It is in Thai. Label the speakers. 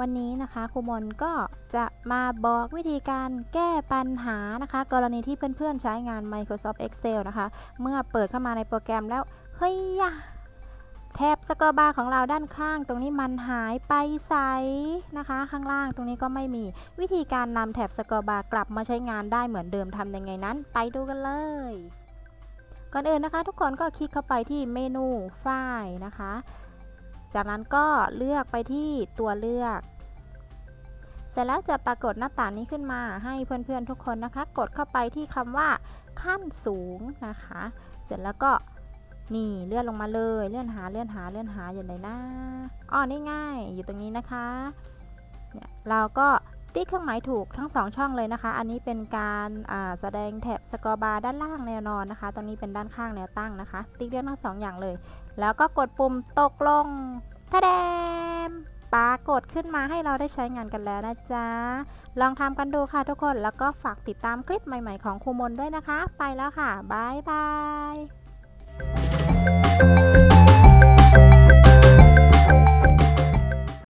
Speaker 1: วันนี้นะคะครูมนก็จะมาบอกวิธีการแก้ปัญหานะคะ กรณีที่เพื่อนๆใช้งาน Microsoft Excel นะคะ เมื่อเปิดเข้ามาในโปรแกรมแล้ว เฮ้ยยะแถบสกอร์บาร์ของเราด้านข้าง ตรงนี้มันหายไปใสนะคะ ข้างล่างตรงนี้ก็ไม่มีวิธีการนำแถบสกอร์บาร์กลับมาใช้งานได้เหมือนเดิมทำยังไงนั้น ไปดูกันเลยก่อนอื่นนะคะ ทุกคนก็คลิกเข้าไปที่เมนูไฟล์นะคะ จากนั้นก็เลือกไปที่ตัวเลือก เสร็จแล้วจะปรากฏหน้าต่างนี้ขึ้นมาให้เพื่อนๆทุกคนนะคะ กดเข้าไปที่คำว่าขั้นสูงนะคะ เสร็จแล้วก็นี่เลื่อนลงมาเลยเลื่อนหาเลื่อนหาเลื่อนหาอย่างไรนะอ๋อนี่ง่ายอยู่ตรงนี้นะคะเนี่ยเราก็ ติ๊กเครื่องหมายถูกทั้งสองช่องเลยนะคะ อันนี้เป็นการาแสดงแถบสกอร์บาร์ด้านล่างแนวนอนนะคะ ตรงนี้เป็นด้านข้างแนวตั้งนะคะ ติ๊กเลือกทั้งสองอย่างเลย แล้วก็กดปุ่มตกลงทะแดมปรากฏขึ้นมาให้เราได้ใช้งานกันแล้วนะจ๊ะ ลองทำกันดูค่ะทุกคน แล้วก็ฝากติดตามคลิปใหม่ๆของครูมนด้วยนะคะ ไปแล้วค่ะ บ๊ายบาย